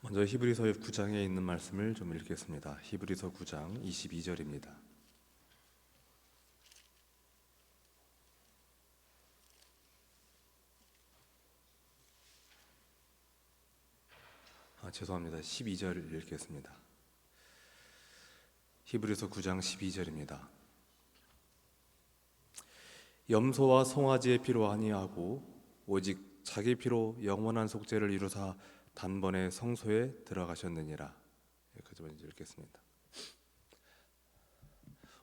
먼저 히브리서 9장에 있는 말씀을 좀 읽겠습니다. 히브리서 9장 22절입니다. 아, 죄송합니다. 12절 읽겠습니다. 히브리서 9장 12절입니다. 염소와 송아지의 피로 아니하고 오직 자기 피로 영원한 속죄를 이루사 단번에 성소에 들어가셨느니라. 여기까지 먼저 읽겠습니다.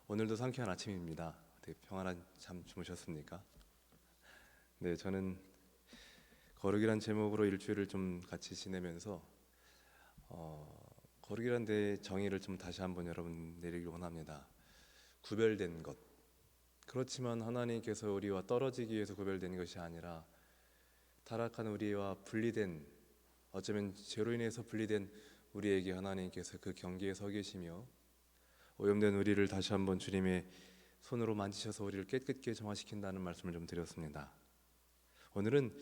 오늘도 상쾌한 아침입니다. 되게 평안한 잠 주무셨습니까? 네, 저는 거룩이란 제목으로 일주일을 좀 같이 지내면서 어, 거룩이란 데 정의를 좀 다시 한번 여러분 내리길 원합니다. 구별된 것. 그렇지만 하나님께서 우리와 떨어지기 위해서 구별된 것이 아니라 타락한 우리와 분리된 어쩌면 죄로 인해서 분리된 우리에게 하나님께서 그 경계에 서 계시며 오염된 우리를 다시 한번 주님의 손으로 만지셔서 우리를 깨끗게 정화시킨다는 말씀을 좀 드렸습니다. 오늘은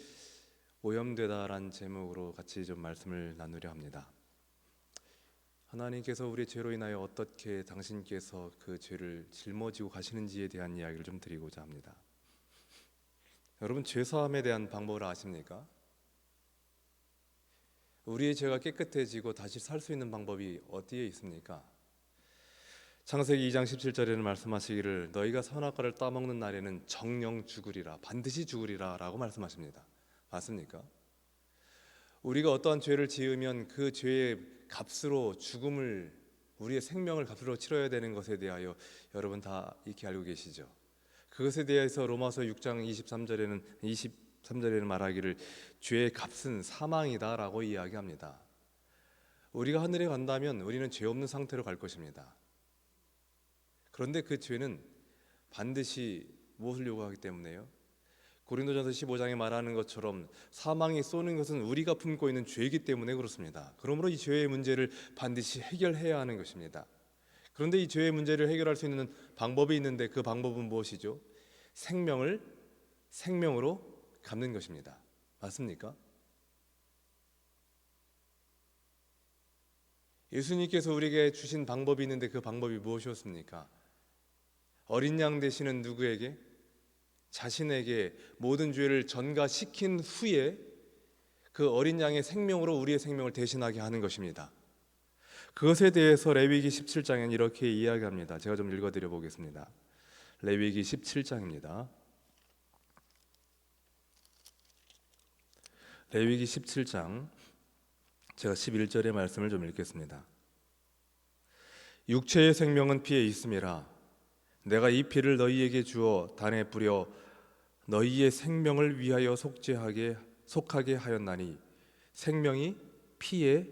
오염되다란 제목으로 같이 좀 말씀을 나누려 합니다. 하나님께서 우리 죄로 인하여 어떻게 당신께서 그 죄를 짊어지고 가시는지에 대한 이야기를 좀 드리고자 합니다. 여러분 죄 사함에 대한 방법을 아십니까? 우리의 죄가 깨끗해지고 다시 살 수 있는 방법이 어디에 있습니까? 창세기 2장 17절에는 말씀하시기를 너희가 선악과를 따먹는 날에는 정령 죽으리라 반드시 죽으리라라고 말씀하십니다. 맞습니까? 우리가 어떠한 죄를 지으면 그 죄의 값으로 죽음을 우리의 생명을 값으로 치러야 되는 것에 대하여 여러분 다 익히 알고 계시죠. 그것에 대해서 로마서 6장 23절에는 23절에는 말하기를 죄의 값은 사망이다라고 이야기합니다. 우리가 하늘에 간다면 우리는 죄 없는 상태로 갈 것입니다. 그런데 그 죄는 반드시 무엇을 요구하기 때문에요? 고린도전서 15장에 말하는 것처럼 사망이 쏘는 것은 우리가 품고 있는 죄이기 때문에 그렇습니다. 그러므로 이 죄의 문제를 반드시 해결해야 하는 것입니다. 그런데 이 죄의 문제를 해결할 수 있는 방법이 있는데 그 방법은 무엇이죠? 생명을 생명으로 갚는 것입니다. 맞습니까? 예수님께서 우리에게 주신 방법이 있는데 그 방법이 무엇이었습니까? 어린 양 되시는 누구에게 자신에게 모든 죄를 전가시킨 후에 그 어린 양의 생명으로 우리의 생명을 대신하게 하는 것입니다. 그것에 대해서 레위기 17장엔 이렇게 이야기합니다. 제가 좀 읽어 드려 보겠습니다. 레위기 17장입니다. 레위기 17장 제가 11절의 말씀을 좀 읽겠습니다. 육체의 생명은 피에 있음이라 내가 이 피를 너희에게 주어 단에 뿌려 너희의 생명을 위하여 속죄하게 속하게 하였나니 생명이 피에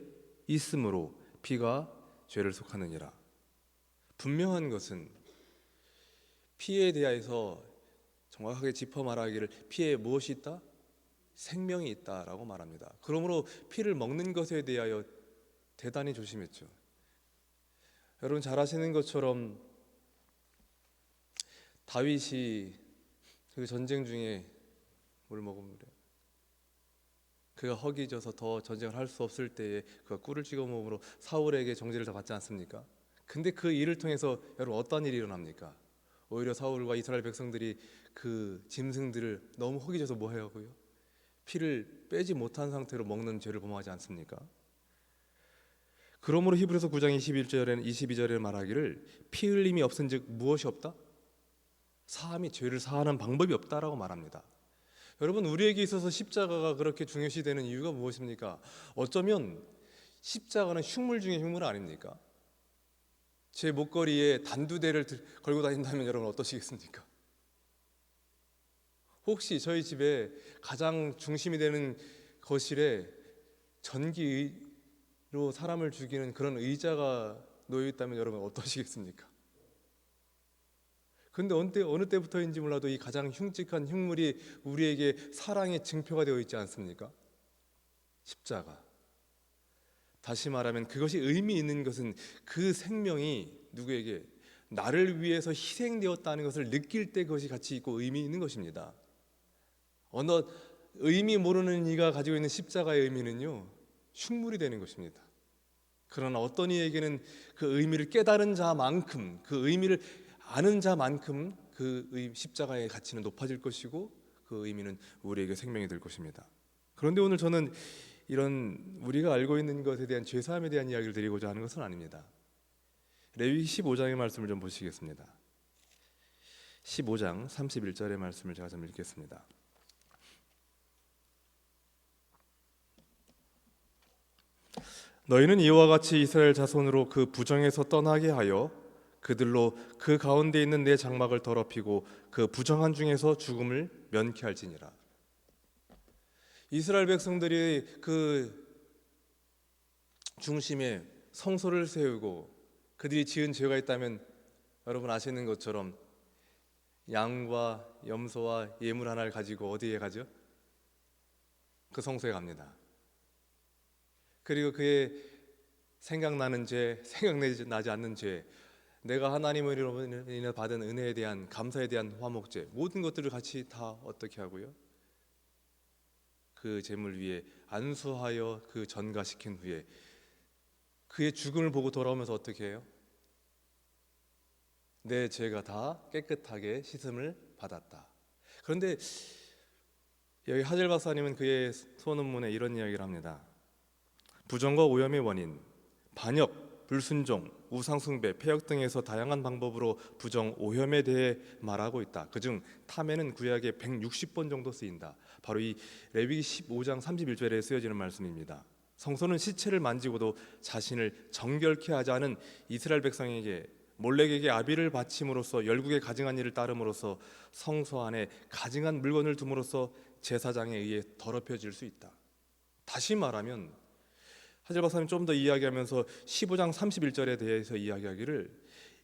있으므로 피가 죄를 속하느니라. 분명한 것은 피에 대해서 정확하게 짚어 말하기를 피에 무엇이 있다? 생명이 있다라고 말합니다. 그러므로 피를 먹는 것에 대하여 대단히 조심했죠. 여러분 잘 아시는 것처럼 다윗이 그 전쟁 중에 뭘 먹으면? 그가 허기져서 더 전쟁을 할 수 없을 때에 그가 꿀을 찍어 먹음으로 사울에게 정죄를 다 받지 않습니까? 근데 그 일을 통해서 여러분 어떤 일이 일어납니까? 오히려 사울과 이스라엘 백성들이 그 짐승들을 너무 허기져서 뭐 하고요? 피를 빼지 못한 상태로 먹는 죄를 범하지 않습니까? 그러므로 히브리서 9장 21절에는 22절에 말하기를 피 흘림이 없은즉 무엇이 없다? 사함이 죄를 사하는 방법이 없다라고 말합니다. 여러분 우리에게 있어서 십자가가 그렇게 중요시되는 이유가 무엇입니까? 어쩌면 십자가는 흉물 중에 흉물 아닙니까? 제 목걸이에 단두대를 걸고 다닌다면 여러분 어떠시겠습니까? 혹시 저희 집에 가장 중심이 되는 거실에 전기로 사람을 죽이는 그런 의자가 놓여 있다면 여러분 어떠시겠습니까? 근데 때, 어느 때부터인지 몰라도 이 가장 흉측한 흉물이 우리에게 사랑의 증표가 되어 있지 않습니까? 십자가. 다시 말하면 그것이 의미 있는 것은 그 생명이 누구에게 나를 위해서 희생되었다는 것을 느낄 때 그것이 가치 있고 의미 있는 것입니다. 어느 의미 모르는 이가 가지고 있는 십자가의 의미는요. 흉물이 되는 것입니다. 그러나 어떤 이에게는 그 의미를 깨달은 자만큼 그 의미를 아는 자만큼 그 의- 십자가의 가치는 높아질 것이고 그 의미는 우리에게 생명이 될 것입니다. 그런데 오늘 저는 이런 우리가 알고 있는 것에 대한 죄 사함에 대한 이야기를 드리고자 하는 것은 아닙니다. 레위 15장의 말씀을 좀 보시겠습니다. 15장 31절의 말씀을 제가 좀 읽겠습니다. 너희는 이와 같이 이스라엘 자손으로 그 부정에서 떠나게 하여 그들로 그 가운데 있는 내 장막을 더럽히고 그 부정한 중에서 죽음을 면케 할지니라. 이스라엘 백성들이 그 중심에 성소를 세우고 그들이 지은 죄가 있다면 여러분 아시는 것처럼 양과 염소와 예물 하나를 가지고 어디에 가죠? 그 성소에 갑니다. 그리고 그의 생각나는 죄, 생각나지 않는 죄, 내가 하나님으로 인해 받은 은혜에 대한 감사에 대한 화목제 모든 것들을 같이 다 어떻게 하고요? 그 제물 위에 안수하여 그 전가시킨 후에 그의 죽음을 보고 돌아오면서 어떻게 해요? 내 죄가 다 깨끗하게 씻음을 받았다. 그런데 여기 하젤 박사님은 그의 소논문에 이런 이야기를 합니다. 부정과 오염의 원인, 반역, 불순종, 우상숭배, 폐역 등에서 다양한 방법으로 부정, 오염에 대해 말하고 있다. 그중 탐에는 구약에 160번 정도 쓰인다. 바로 이 레위기 15장 31절에 쓰여지는 말씀입니다. 성소는 시체를 만지고도 자신을 정결케 하지 않은 이스라엘 백성에게 몰렉에게 아비를 바침으로써 열국에 가증한 일을 따름으로써 성소 안에 가증한 물건을 둠으로써 제사장에 의해 더럽혀질 수 있다. 다시 말하면 하젤 박사님 좀 더 이야기하면서 15장 31절에 대해서 이야기하기를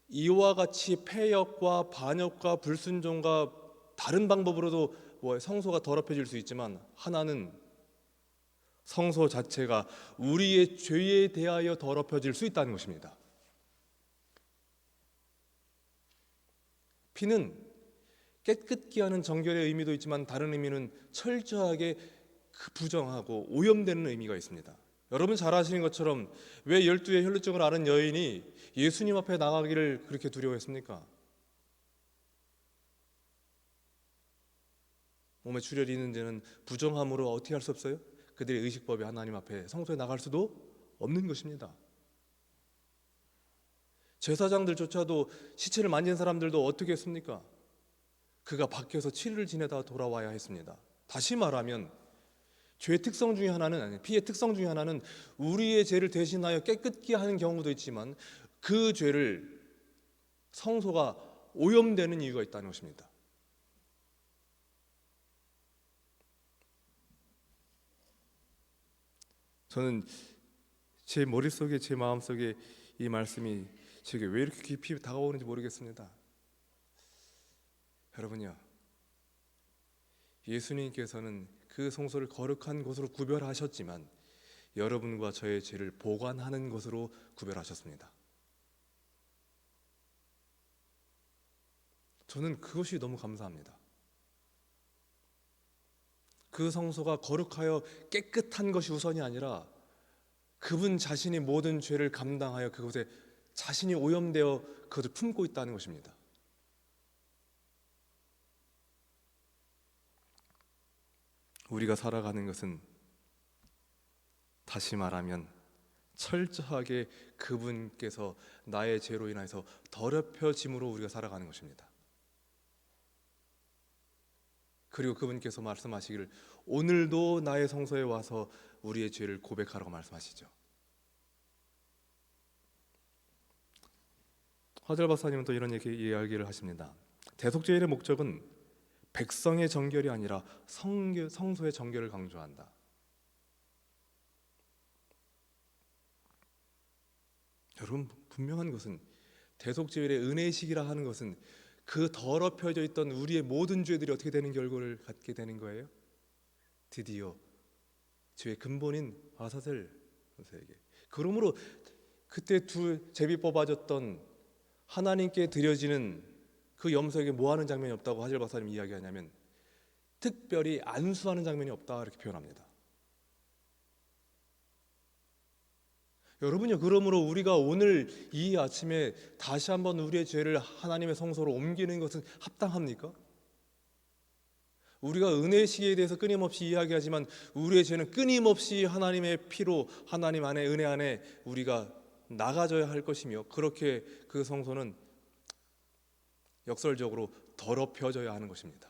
이와 같이 폐역과 반역과 불순종과 다른 방법으로도 뭐 성소가 더럽혀질 수 있지만 하나는 성소 자체가 우리의 죄에 대하여 더럽혀질 수 있다는 것입니다. 피는 깨끗게 하는 정결의 의미도 있지만 다른 의미는 철저하게 그 부정하고 오염되는 의미가 있습니다. 여러분 잘 아시는 것처럼 왜 열두의 혈루증을 앓은 여인이 예수님 앞에 나가기를 그렇게 두려워했습니까? 몸에 출혈이 있는 데는 부정함으로 어떻게 할 수 없어요? 그들의 의식법이 하나님 앞에 성소에 나갈 수도 없는 것입니다. 제사장들조차도 시체를 만진 사람들도 어떻게 했습니까? 그가 밖에서 7일을 지내다 돌아와야 했습니다. 다시 말하면 죄의 특성 중에 하나는 피의 특성 중에 하나는 우리의 죄를 대신하여 깨끗게 하는 경우도 있지만 그 죄를 성소가 오염되는 이유가 있다는 것입니다. 저는 제 머릿속에 제 마음속에 이 말씀이 제게 왜 이렇게 깊이 다가오는지 모르겠습니다. 여러분요. 예수님께서는 그 성소를 거룩한 곳으로 구별하셨지만 여러분과 저의 죄를 보관하는 것으로 구별하셨습니다. 저는 그것이 너무 감사합니다. 그 성소가 거룩하여 깨끗한 것이 우선이 아니라 그분 자신이 모든 죄를 감당하여 그곳에 자신이 오염되어 그것을 품고 있다는 것입니다. 우리가 살아가는 것은 다시 말하면 철저하게 그분께서 나의 죄로 인해서 더럽혀짐으로 우리가 살아가는 것입니다. 그리고 그분께서 말씀하시기를 오늘도 나의 성소에 와서 우리의 죄를 고백하라고 말씀하시죠. 화절 박사님은 또 이런 얘기 이야기를 하십니다. 대속죄의 목적은 백성의 정결이 아니라 성교, 성소의 정결을 강조한다. 여러분 분명한 것은 대속죄의 은혜식이라 하는 것은 그 더럽혀져 있던 우리의 모든 죄들이 어떻게 되는 결과를 갖게 되는 거예요? 드디어 죄의 근본인 아사셀 선생에게. 그러므로 그때 두 제비 뽑아졌던 하나님께 드려지는 그 염소에게 뭐 하는 장면이 없다고 하질 박사님 이야기하냐면 특별히 안수하는 장면이 없다 이렇게 표현합니다. 여러분요, 그러므로 우리가 오늘 이 아침에 다시 한번 우리의 죄를 하나님의 성소로 옮기는 것은 합당합니까? 우리가 은혜의 시기에 대해서 끊임없이 이야기하지만 우리의 죄는 끊임없이 하나님의 피로 하나님 안에 은혜 안에 우리가 나가져야 할 것이며 그렇게 그 성소는 역설적으로 더럽혀져야 하는 것입니다.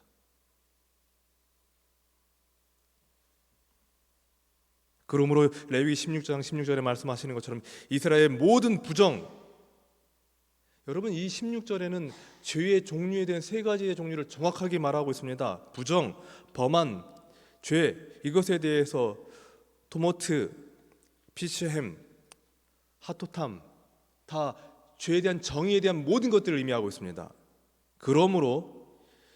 그러므로 레위 16장 16절에 말씀하시는 것처럼 이스라엘 모든 부정 여러분 이 16절에는 죄의 종류에 대한 세 가지의 종류를 정확하게 말하고 있습니다. 부정, 범한, 죄 이것에 대해서 토모트, 피츠햄, 하토탐 다 죄에 대한 정의에 대한 모든 것들을 의미하고 있습니다. 그러므로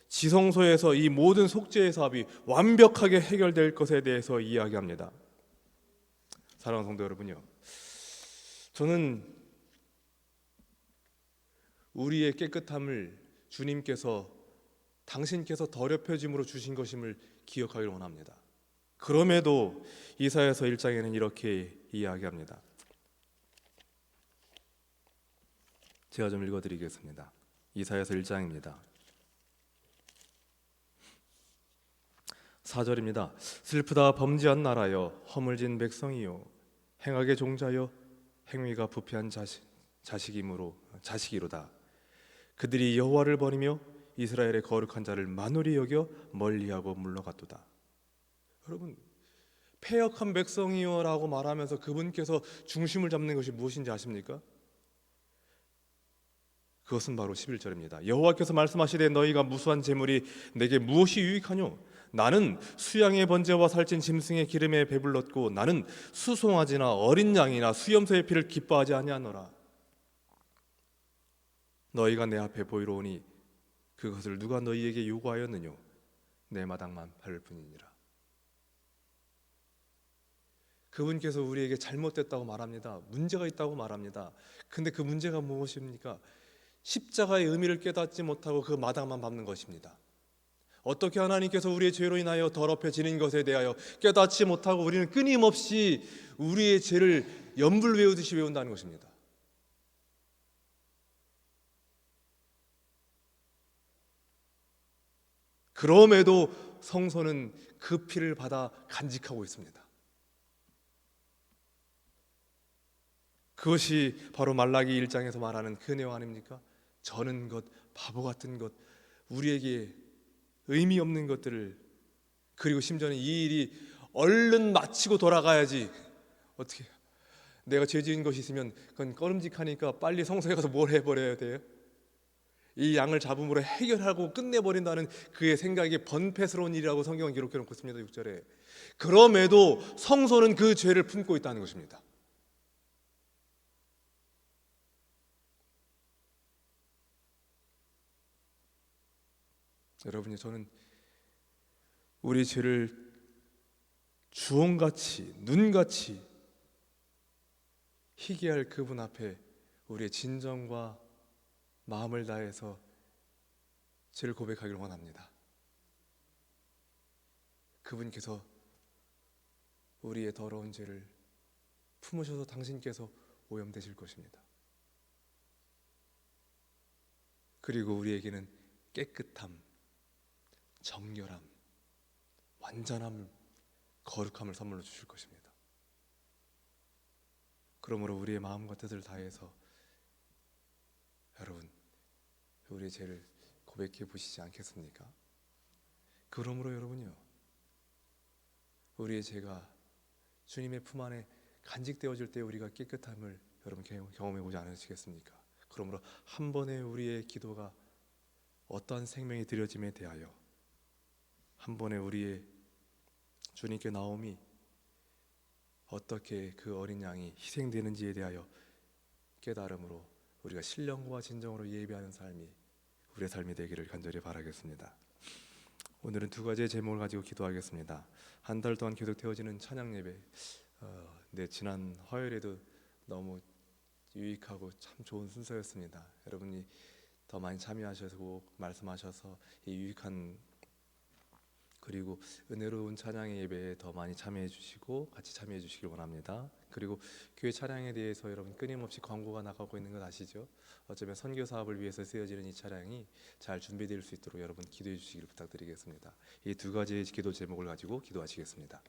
지성소에서 이 모든 속죄의 사업이 완벽하게 해결될 것에 대해서 이야기합니다. 사랑하는 성도 여러분요. 저는 우리의 깨끗함을 주님께서 당신께서 더럽혀짐으로 주신 것임을 기억하기를 원합니다. 그럼에도 이사야서 1장에는 이렇게 이야기합니다. 제가 좀 읽어 드리겠습니다. 이사야서 1장입니다. 4절입니다. 슬프다 범죄한 나라여 허물진 백성이요 행악의 종자여 행위가 부패한 자식 자식이므로 자식이로다. 그들이 여호와를 버리며 이스라엘의 거룩한 자를 만홀히 여겨 멀리하고 물러갔도다. 여러분 패역한 백성이요라고 말하면서 그분께서 중심을 잡는 것이 무엇인지 아십니까? 그것은 바로 11절입니다. 여호와께서 말씀하시되 너희가 무수한 재물이 내게 무엇이 유익하뇨? 나는 수양의 번제와 살찐 짐승의 기름에 배불렀고 나는 수송아지나 어린 양이나 수염소의 피를 기뻐하지 아니하노라. 너희가 내 앞에 보이러 오니 그것을 누가 너희에게 요구하였느뇨? 내 마당만 밟을 뿐이니라. 그분께서 우리에게 잘못됐다고 말합니다. 문제가 있다고 말합니다. 근데 그 문제가 무엇입니까? 십자가의 의미를 깨닫지 못하고 그 마당만 밟는 것입니다. 어떻게 하나님께서 우리의 죄로 인하여 더럽혀지는 것에 대하여 깨닫지 못하고 우리는 끊임없이 우리의 죄를 연불 외우듯이 외운다는 것입니다. 그럼에도 성소는 그 피를 받아 간직하고 있습니다. 그것이 바로 말라기 1장에서 말하는 그 내용 아닙니까? 저는 것, 바보 같은 것, 우리에게 의미 없는 것들을 그리고 심지어는 이 일이 얼른 마치고 돌아가야지. 어떻게 내가 죄 지은 것이 있으면 그건 꺼름직하니까 빨리 성소에 가서 뭘 해버려야 돼요? 이 양을 잡음으로 해결하고 끝내버린다는 그의 생각이 번패스러운 일이라고 성경은 기록해 놓고 있습니다 6절에. 그럼에도 성소는 그 죄를 품고 있다는 것입니다 여러분이 저는 우리 죄를 주홍같이 눈같이 희귀할 그분 앞에 우리의 진정과 마음을 다해서 죄를 고백하기를 원합니다. 그분께서 우리의 더러운 죄를 품으셔서 당신께서 오염되실 것입니다. 그리고 우리에게는 깨끗함, 정결함, 완전함, 거룩함을 선물로 주실 것입니다. 그러므로 우리의 마음과 뜻을 다해서 여러분 우리의 죄를 고백해 보시지 않겠습니까? 그러므로 여러분요 우리의 죄가 주님의 품 안에 간직되어질 때 우리가 깨끗함을 여러분 경험해 보지 않으시겠습니까? 그러므로 한 번의 우리의 기도가 어떠한 생명이 드려짐에 대하여 한 번에 우리의 주님께 나옴이 어떻게 그 어린 양이 희생되는지에 대하여 깨달음으로 우리가 신령과 진정으로 예배하는 삶이 우리의 삶이 되기를 간절히 바라겠습니다. 오늘은 두 가지의 제목을 가지고 기도하겠습니다. 한 달 동안 계속 되어지는 찬양 예배. 어, 네, 지난 화요일에도 너무 유익하고 참 좋은 순서였습니다. 여러분이 더 많이 참여하셔서 말씀하셔서 이 유익한 그리고 은혜로운 찬양의 예배에 더 많이 참여해 주시고 같이 참여해 주시길 원합니다. 그리고 교회 차량에 대해서 여러분 끊임없이 광고가 나가고 있는 것 아시죠? 어쩌면 선교 사업을 위해서 쓰여지는 이 차량이 잘 준비될 수 있도록 여러분 기도해 주시길 부탁드리겠습니다. 이 두 가지의 기도 제목을 가지고 기도하시겠습니다.